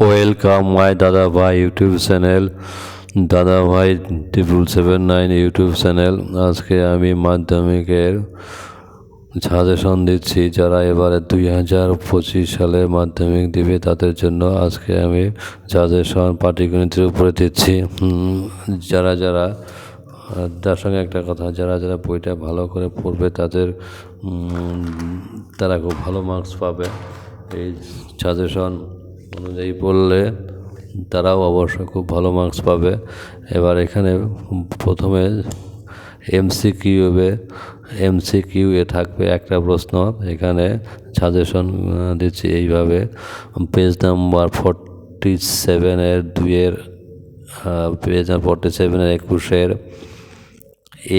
Welcome my দাদা ভাই YouTube channel দাদা ভাই triple seven nine YouTube channel আজকে আমি মাধ্যমিকের সাজেশন দিচ্ছি, যারা এবারে দুই হাজার পঁচিশ সালে মাধ্যমিক দিবে, তাদের জন্য আজকে আমি সাজেশন পাটিগণিতের উপরে দিচ্ছি। যারা যারা, তার সঙ্গে একটা কথা, যারা যারা বইটা ভালো করে পড়বে, তাদের তারা খুব ভালো মার্কস পাবে। এই সাজেশন অনুযায়ী পড়লে তারাও অবশ্য খুব ভালো মার্কস পাবে। এবার এখানে প্রথমে এমসি কিউবে এমসি কিউ এ থাকবে একটা প্রশ্ন, এখানে সাজেশন দিচ্ছি এইভাবে। পেজ নাম্বার ফর্টি সেভেনের দুইয়ের পেজ নাম্বার ফোরটি সেভেনের একুশের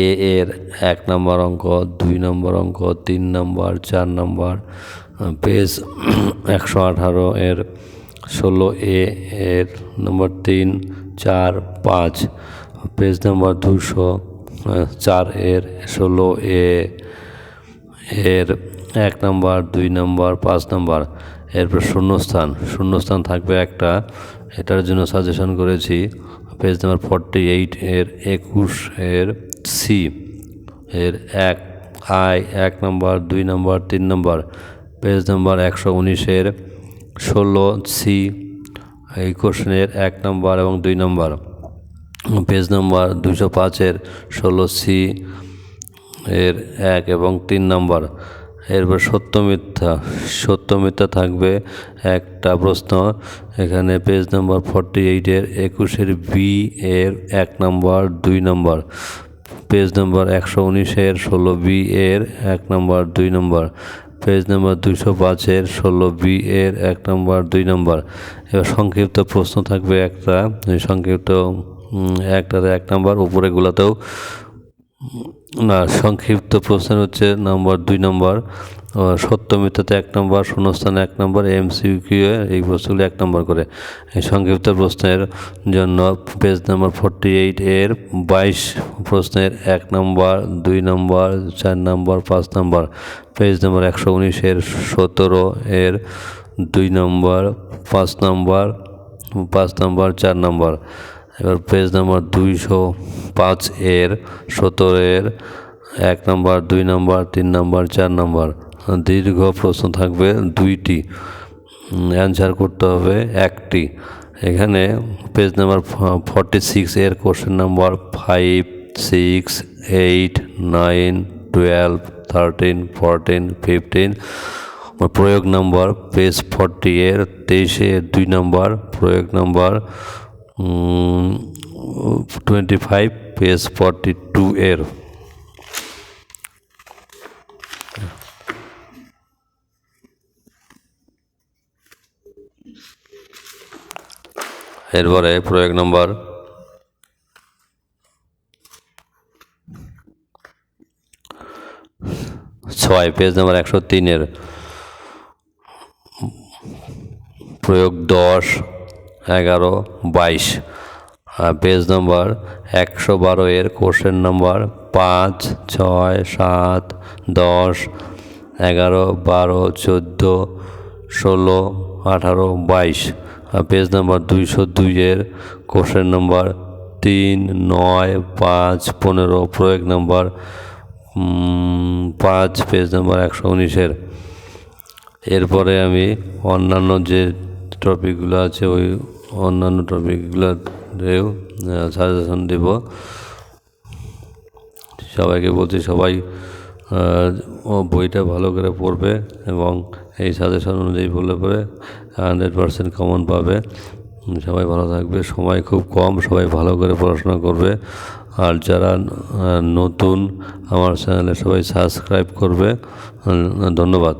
এ এর এক নম্বর অঙ্ক, দুই নম্বর অঙ্ক, তিন নম্বর চার নম্বর পেজ একশো আঠারো এর ষোলো এ এর নম্বর তিন, চার, পাঁচ, পেজ নম্বর দুশো চার এর ষোলো এ এর এক নম্বর, দুই নম্বর, পাঁচ নম্বর এরপর শূন্যস্থান। শূন্যস্থান থাকবে একটা। এটার জন্য সাজেশন করেছি। পেজ নাম্বার ফর্টি এইট এর একুশ এর সি এর এক আই এক নম্বর, দুই নম্বর, তিন নম্বর। পেজ নাম্বার একশো উনিশের ষোলো, সি, এই কোশ্চেনের এক নম্বর এবং দুই নম্বর। পেজ নম্বর দুশো পাঁচের ষোলো, সি, এর এক এবং তিন নম্বর। এরপর সত্য মিথ্যা সত্য মিথ্যা থাকবে একটা প্রশ্ন। এখানে পেজ নম্বর ফর্টি এইটের একুশের বি এর এক নম্বর, দুই নম্বর। পেজ নম্বর একশো উনিশের ষোলো বি এর এক নম্বর, দুই নম্বর। পেজ নাম্বার দুশো পাঁচের ষোলো বি এর এক নম্বর, দুই নম্বর। এবার সংক্ষিপ্ত প্রশ্ন থাকবে একটা। সংক্ষিপ্ত একটাতে এক নম্বর উপরেগুলোতেও না, সংক্ষিপ্ত প্রশ্ন হচ্ছে নম্বর দুই নম্বর সত্য এক নম্বর, শূন্যস্থানে এক নম্বর এমসিকিউ এই প্রশ্নগুলি এক নম্বর করে। এই সংক্ষিপ্ত প্রশ্নের জন্য পেজ নম্বর ফোরটি এইট এর বাইশ প্রশ্নের এক নম্বর, দুই নম্বর, চার নম্বর, পাঁচ নম্বর। পেজ নম্বর একশো উনিশের সতেরো এর দুই নম্বর, পাঁচ নম্বর পাঁচ নম্বর, চার নম্বর। এবার পেজ নাম্বার দুইশো পাঁচ এর, সতেরো এর, এক নম্বর দুই নম্বর তিন নম্বর চার নম্বর দীর্ঘ প্রশ্ন থাকবে দুইটি। অ্যান্সার করতে হবে একটি। এখানে পেজ নাম্বার ফর্টি সিক্স এর question number five six eight nine twelve thirteen fourteen fifteen প্রয়োগ নম্বর পেজ ফর্টি এর, তেইশে দুই নম্বর প্রয়োগ নম্বর twenty five page forty two এর। এরপরে প্রয়োগ নম্বর ছয়, পেজ নম্বর একশো তিনের। প্রয়োগ দশ। এগারো, বাইশ। পেজ নম্বর একশো বারো এর কোশ্চেন নম্বর পাঁচ, ছয়, সাত, দশ, এগারো, বারো, চোদ্দ, ষোলো, আঠারো, বাইশ। পেজ নম্বর দুইশো দুইয়ের কোশ্চেন নম্বর তিন, নয়, পাঁচ, পনেরো। প্রয়োগ নম্বর পাঁচ পেজ নম্বর একশো উনিশের এরপরে আমি অন্যান্য যে টপিকগুলো আছে ওই অন্যান্য টপিকগুলোতেও সাজেশন দেব। সবাইকে বলছি সবাই বইটা ভালো করে পড়বে এবং এই সাজেশন অনুযায়ী পড়লে পরে হান্ড্রেড পারসেন্ট কমন পাবে। সবাই ভালো থাকবে, সময় খুব কম, সবাই ভালো করে পড়াশোনা করবে। আর যারা নতুন আমার চ্যানেলে সবাই সাবস্ক্রাইব করবে। ধন্যবাদ।